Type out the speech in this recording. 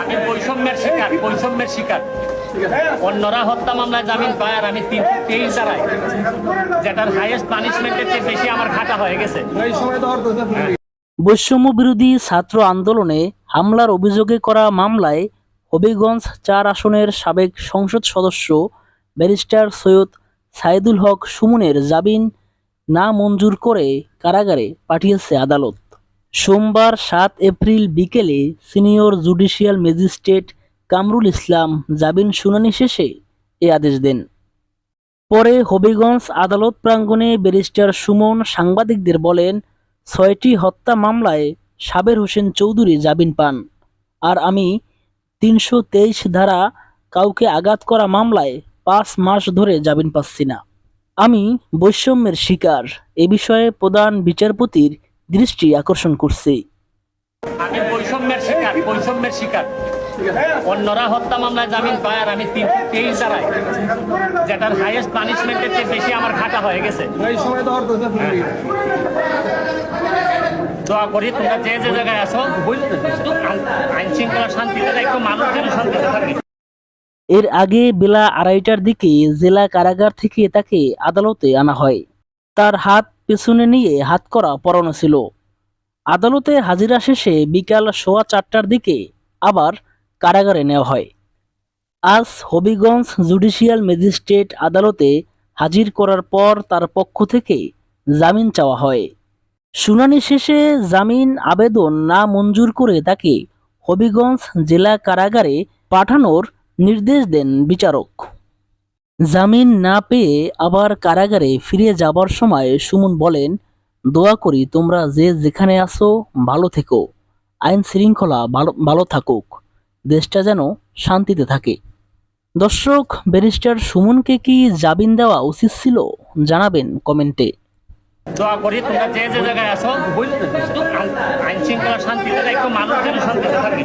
আমি বৈষম্যের শিকার বৈষম্যের শিকার। অন্যরা হত্যা মামলায় জামিন পায় আমি তেইশ যেটার হাইয়েস্ট পানিশমেন্টের চেয়ে বেশি আমার হয়ে গেছে। বৈষম্য বিরোধী ছাত্র আন্দোলনে হামলার অভিযোগে করা মামলায় হবিগঞ্জ চার আসনের সাবেক সংসদ সদস্য ব্যারিস্টার সৈয়দ সাইদুল হক সুমনের জামিন না মঞ্জুর করে কারাগারে পাঠিয়েছে আদালত। সোমবার সাত এপ্রিল বিকেলে senior judicial magistrate Kamrul Islam জামিন শুনানি শেষে এ আদেশ দেন। পরে হবিগঞ্জ আদালত প্রাঙ্গণে ব্যারিস্টার সুমন সাংবাদিকদের বলেন, ছয়টি হত্যা মামলায় সাবের হোসেন চৌধুরী জামিন পান। আর আমি তিনশো তেইশ ধারা কাউকে আঘাত করা মামলায় পাঁচ মাস ধরে জামিন পাচ্ছি না। আমি বৈষম্যের শিকার। এ বিষয়ে প্রধান বিচারপতির দৃষ্টি আকর্ষণ করছি। আমি বৈষম্যের শিকার বৈষম্যের শিকার। অন্যরা হত্যা মামলায় জামিন পায় আর আমি তিন তেইশ দাঁড়াই যেটার হাইয়েস্ট পানিশমেন্টের চেয়ে বেশি আমার খাটা হয়ে গেছে। দোয়া করি তোমরা যে যে জায়গায় আছো আইন শৃঙ্খলা শান্তিতে একটু মানুষ যেন শান্তিতে থাকে এর আগে বেলা আড়াইটার দিকে জেলা কারাগার থেকে তাকে আদালতে আনা হয়। তার হাত পেছনে নিয়ে হাত করা পরানো ছিল। আদালতে হাজিরা শেষে বিকাল সোয়া চারটার দিকে আবার কারাগারে নেওয়া হয়। আজ হবিগঞ্জ জুডিশিয়াল ম্যাজিস্ট্রেট আদালতে হাজির করার পর তার পক্ষ থেকে জামিন চাওয়া হয়। শুনানি শেষে জামিন আবেদন না মঞ্জুর করে তাকে হবিগঞ্জ জেলা কারাগারে পাঠানোর নির্দেশ দেন বিচারক। জামিন না পেয়ে আবার কারাগারে ফিরে যাবার সময় সুমন বলেন, দোয়া করি তোমরা যে যেখানে আছো ভালো থেকো। আইন শৃঙ্খলা ভালো ভালো থাকুক। দেশটা যেন শান্তিতে থাকে। দর্শক, ব্যারিস্টার সুমনকে কি জামিন দেওয়া উচিত ছিল? জানাবেন কমেন্টে। আইন শৃঙ্খলা থাকে।